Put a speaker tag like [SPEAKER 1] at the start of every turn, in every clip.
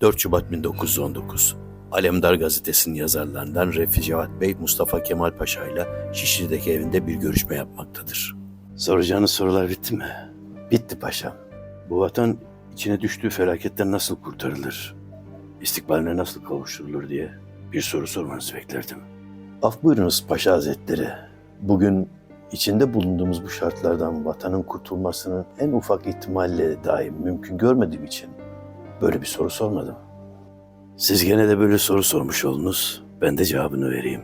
[SPEAKER 1] 4 Şubat 1919. Alemdar gazetesinin yazarlarından Refi Cevat Bey Mustafa Kemal Paşa ile Şişli'deki evinde bir görüşme yapmaktadır. Soracağınız sorular bitti mi? Bitti paşam. Bu vatan içine düştüğü felaketten nasıl kurtarılır? İstikbaline nasıl kavuşturulur diye bir soru sormanızı beklerdim. Af buyurunuz Paşa Hazretleri. Bugün içinde bulunduğumuz bu şartlardan vatanın kurtulmasının en ufak ihtimalle dahi mümkün görmediğim için böyle bir soru sormadım. Siz gene de böyle soru sormuş oldunuz. Ben de cevabını vereyim.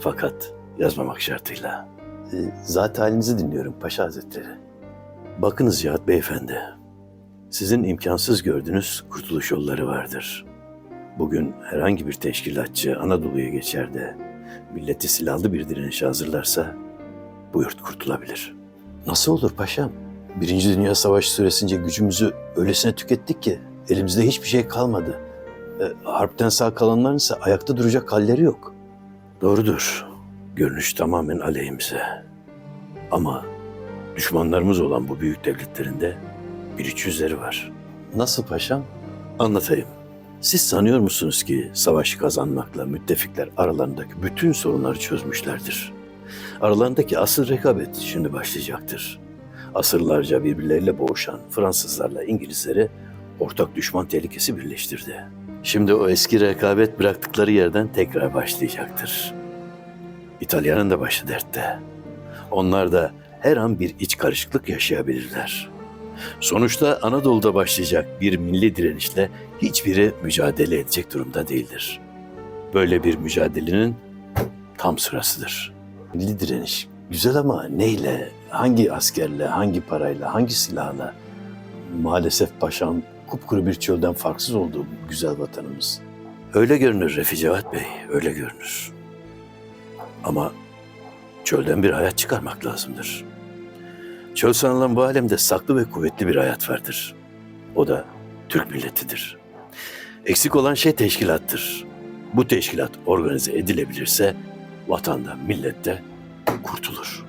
[SPEAKER 1] Fakat yazmamak şartıyla. E, zat halinizi dinliyorum Paşa Hazretleri. Bakınız Cihat Beyefendi. Sizin imkansız gördüğünüz kurtuluş yolları vardır. Bugün herhangi bir teşkilatçı Anadolu'ya geçer de milleti silahlı bir direnişe hazırlarsa bu yurt kurtulabilir. Nasıl olur paşam? Birinci Dünya Savaşı süresince gücümüzü öylesine tükettik ki elimizde hiçbir şey kalmadı. E, harpten sağ kalanların ise ayakta duracak halleri yok. Doğrudur. Görünüş tamamen aleyhimize. Ama düşmanlarımız olan bu büyük devletlerin de bir iç yüzleri var. Nasıl paşam? Anlatayım. Siz sanıyor musunuz ki savaşı kazanmakla müttefikler aralarındaki bütün sorunları çözmüşlerdir? Aralarındaki asıl rekabet şimdi başlayacaktır. Asırlarca birbirleriyle boğuşan Fransızlarla İngilizleri ortak düşman tehlikesi birleştirdi. Şimdi o eski rekabet bıraktıkları yerden tekrar başlayacaktır. İtalya'nın da başı dertte. Onlar da her an bir iç karışıklık yaşayabilirler. Sonuçta Anadolu'da başlayacak bir milli direnişle hiçbiri mücadele edecek durumda değildir. Böyle bir mücadelenin tam sırasıdır. Milli direniş güzel ama neyle, hangi askerle, hangi parayla, hangi silahla? Maalesef paşam kupkuru bir çölden farksız olduğu bu güzel vatanımız. Öyle görünür Refi Cevat Bey, öyle görünür. Ama çölden bir hayat çıkarmak lazımdır. Çöl sanılan bu alemde saklı ve kuvvetli bir hayat vardır. O da Türk milletidir. Eksik olan şey teşkilattır. Bu teşkilat organize edilebilirse vatanda, millette kurtulur.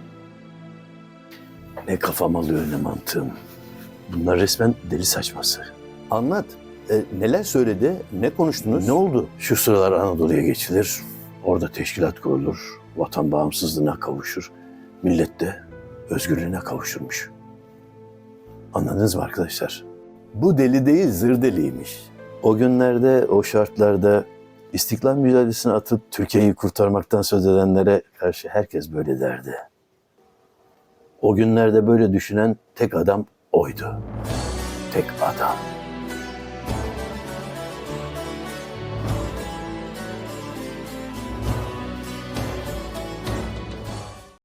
[SPEAKER 1] Ne kafam alıyor ne mantığım. Bunlar resmen deli saçması. Anlat. E, neler söyledi? Ne konuştunuz? Ne oldu? Şu sıralar Anadolu'ya geçilir. Orada teşkilat kurulur. Vatan bağımsızlığına kavuşur. Millet de özgürlüğüne kavuşurmuş. Anladınız mı arkadaşlar? Bu deli değil, zır deliymiş. O günlerde, o şartlarda istiklal mücadelesine atıp Türkiye'yi kurtarmaktan söz edenlere karşı herkes böyle derdi. O günlerde böyle düşünen tek adam oydu. Tek adam.